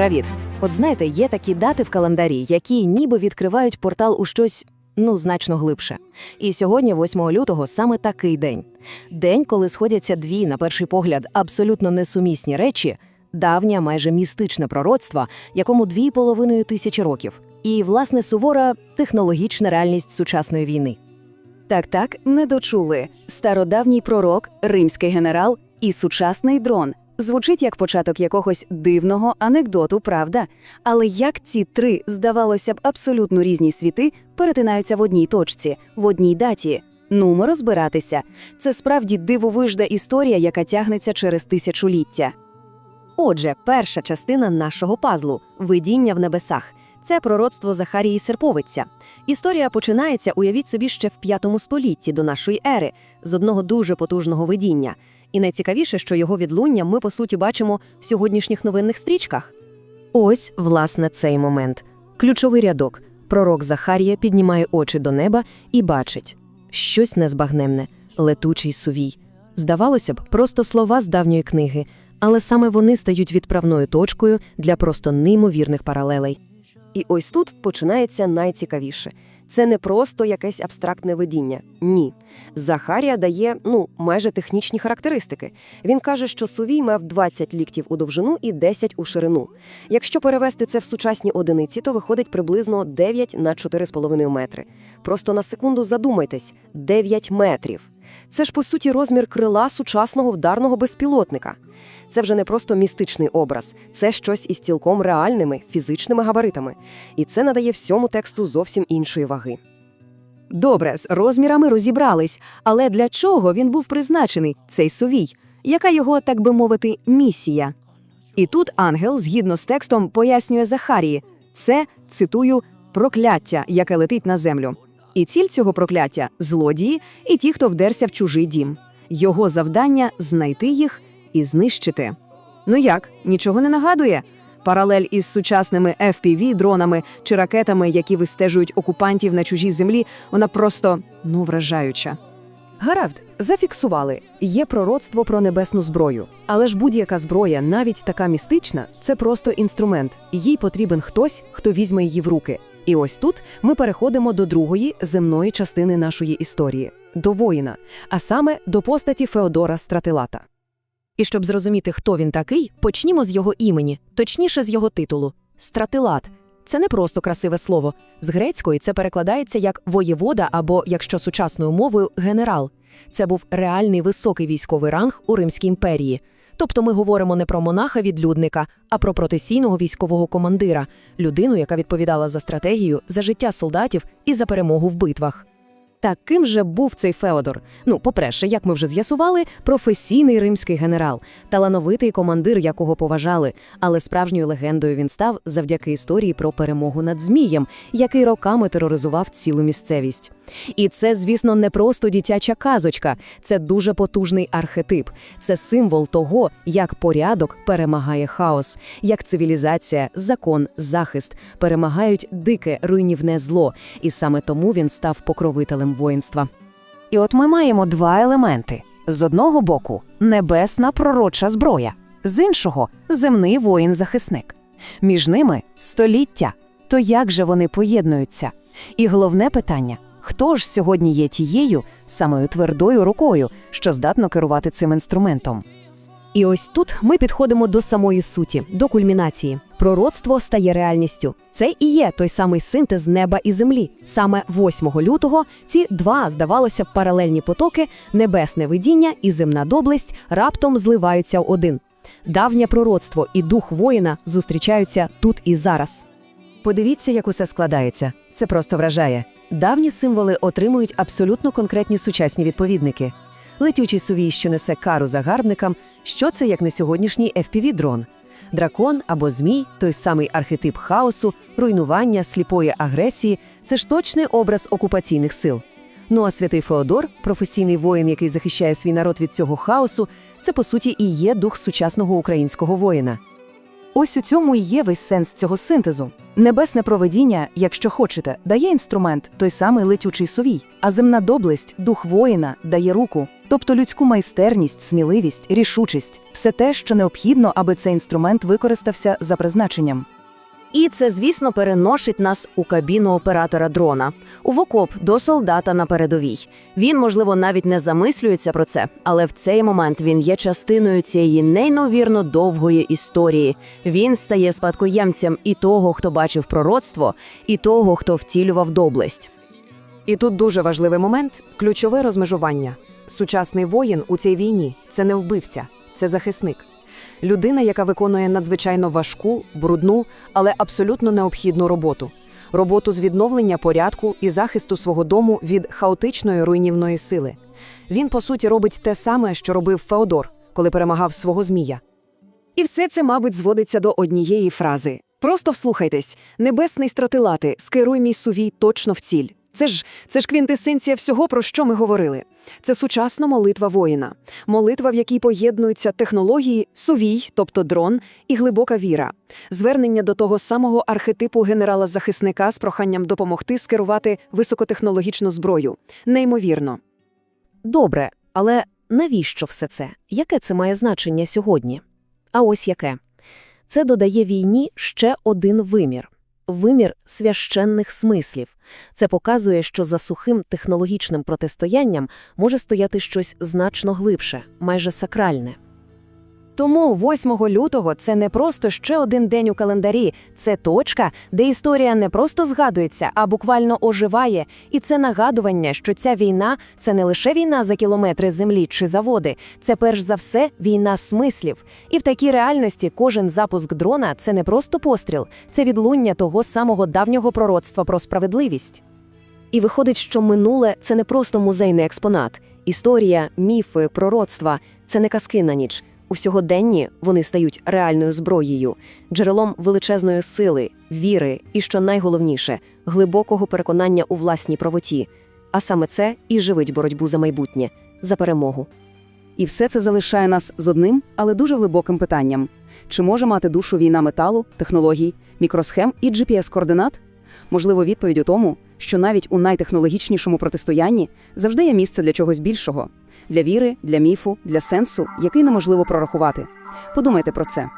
Привіт. От знаєте, є такі дати в календарі, які ніби відкривають портал у щось ну значно глибше. І сьогодні, 8 лютого, саме такий день. День, коли сходяться дві, на перший погляд, абсолютно несумісні речі, давнє, майже містичне пророцтво, якому дві половиною тисячі років, і, власне, сувора технологічна реальність сучасної війни. Так, так, не дочули. Стародавній пророк, римський генерал і сучасний дрон. Звучить як початок якогось дивного анекдоту, правда? Але як ці три, здавалося б, абсолютно різні світи перетинаються в одній точці, в одній даті? Нумо розбиратися. Це справді дивовижда історія, яка тягнеться через тисячоліття. Отже, перша частина нашого пазлу видіння в небесах. Це пророцтво Захарії Серповиця. Історія починається, уявіть собі, ще в п'ятому столітті до нашої ери, з одного дуже потужного видіння. І найцікавіше, що його відлуння ми, по суті, бачимо в сьогоднішніх новинних стрічках. Ось, власне, цей момент. Ключовий рядок. Пророк Захарія піднімає очі до неба і бачить щось незбагненне, летучий сувій. Здавалося б, просто слова з давньої книги, але саме вони стають відправною точкою для просто неймовірних паралелей. І ось тут починається найцікавіше. Це не просто якесь абстрактне видіння. Ні. Захарія дає ну майже технічні характеристики. Він каже, що сувій мав 20 ліктів у довжину і 10 у ширину. Якщо перевести це в сучасні одиниці, то виходить приблизно 9 на 4,5 метри. Просто на секунду задумайтесь: 9 метрів. Це ж по суті розмір крила сучасного вдарного безпілотника. Це вже не просто містичний образ, це щось із цілком реальними фізичними габаритами. І це надає всьому тексту зовсім іншої ваги. Добре, з розмірами розібрались, але для чого він був призначений, цей сувій? Яка його, так би мовити, місія? І тут ангел, згідно з текстом, пояснює Захарії це, цитую, прокляття, яке летить на землю. І ціль цього прокляття злодії і ті, хто вдерся в чужий дім. Його завдання знайти їх і знищити. Ну як, нічого не нагадує? Паралель із сучасними FPV, дронами чи ракетами, які вистежують окупантів на чужій землі, вона просто ну вражаюча. Гаразд, зафіксували. Є пророцтво про небесну зброю. Але ж будь-яка зброя, навіть така містична, це просто інструмент. Їй потрібен хтось, хто візьме її в руки. І ось тут ми переходимо до другої земної частини нашої історії до воїна, а саме до постаті Феодора Стратилата. І щоб зрозуміти, хто він такий, почнімо з його імені, точніше з його титулу Стратилат. Це не просто красиве слово. З грецької це перекладається як воєвода або, якщо сучасною мовою, генерал. Це був реальний високий військовий ранг у Римській імперії. Тобто ми говоримо не про монаха-відлюдника, а про професійного військового командира, людину, яка відповідала за стратегію, за життя солдатів і за перемогу в битвах. Так ким же був цей Феодор? Ну, по-перше, як ми вже з'ясували, професійний римський генерал, талановитий командир, якого поважали, але справжньою легендою він став завдяки історії про перемогу над Змієм, який роками тероризував цілу місцевість. І це, звісно, не просто дитяча казочка, це дуже потужний архетип, це символ того, як порядок перемагає хаос, як цивілізація, закон, захист перемагають дике руйнівне зло, і саме тому він став покровителем воїнства. І от ми маємо два елементи: з одного боку небесна пророча зброя, з іншого земний воїн-захисник. Між ними століття. То як же вони поєднуються? І головне питання: хто ж сьогодні є тією самою твердою рукою, що здатно керувати цим інструментом? І ось тут ми підходимо до самої суті, до кульмінації. Пророцтво стає реальністю. Це і є той самий синтез неба і землі. Саме 8 лютого ці два, здавалося б, паралельні потоки, небесне видіння і земна доблесть раптом зливаються в один. Давнє пророцтво і дух воїна зустрічаються тут і зараз. Подивіться, як усе складається. Це просто вражає. Давні символи отримують абсолютно конкретні сучасні відповідники. Летючий сувій, що несе кару загарбникам, що це як не сьогоднішній FPV-дрон. Дракон або змій той самий архетип хаосу, руйнування, сліпої агресії це ж точний образ окупаційних сил. Ну а святий Феодор, професійний воїн, який захищає свій народ від цього хаосу, це по суті і є дух сучасного українського воїна. Ось у цьому і є весь сенс цього синтезу. Небесне проведіння, якщо хочете, дає інструмент, той самий летючий сувій, а земна доблесть, дух воїна, дає руку, тобто людську майстерність, сміливість, рішучість все те, що необхідно, аби цей інструмент використався за призначенням. І це, звісно, переносить нас у кабіну оператора дрона, у вокоп до солдата на передовій. Він, можливо, навіть не замислюється про це, але в цей момент він є частиною цієї неймовірно довгої історії. Він стає спадкоємцем і того, хто бачив пророцтво, і того, хто втілював доблесть. І тут дуже важливий момент ключове розмежування. Сучасний воїн у цій війні це не вбивця, це захисник. Людина, яка виконує надзвичайно важку, брудну, але абсолютно необхідну роботу. Роботу з відновлення порядку і захисту свого дому від хаотичної руйнівної сили. Він, по суті, робить те саме, що робив Феодор, коли перемагав свого змія. І все це, мабуть, зводиться до однієї фрази. Просто вслухайтесь, небесний стратилати, скеруй мій сувій точно в ціль. Це ж це ж квінтесенція всього, про що ми говорили. Це сучасна молитва воїна, молитва, в якій поєднуються технології, сувій, тобто дрон, і глибока віра, звернення до того самого архетипу генерала-захисника з проханням допомогти скерувати високотехнологічну зброю. Неймовірно. Добре, але навіщо все це? Яке це має значення сьогодні? А ось яке. Це додає війні ще один вимір вимір священних смислів. Це показує, що за сухим технологічним протистоянням може стояти щось значно глибше, майже сакральне. Тому 8 лютого це не просто ще один день у календарі, це точка, де історія не просто згадується, а буквально оживає. І це нагадування, що ця війна це не лише війна за кілометри землі чи заводи, це перш за все війна смислів. І в такій реальності кожен запуск дрона це не просто постріл, це відлуння того самого давнього пророцтва про справедливість. І виходить, що минуле це не просто музейний експонат. Історія, міфи, пророцтва це не казки на ніч. У сьогоденні вони стають реальною зброєю, джерелом величезної сили, віри і, що найголовніше, глибокого переконання у власній правоті. А саме це і живить боротьбу за майбутнє, за перемогу. І все це залишає нас з одним, але дуже глибоким питанням: чи може мати душу війна металу, технологій, мікросхем і GPS-координат? Можливо, відповідь у тому, що навіть у найтехнологічнішому протистоянні завжди є місце для чогось більшого для віри, для міфу, для сенсу, який неможливо прорахувати. Подумайте про це.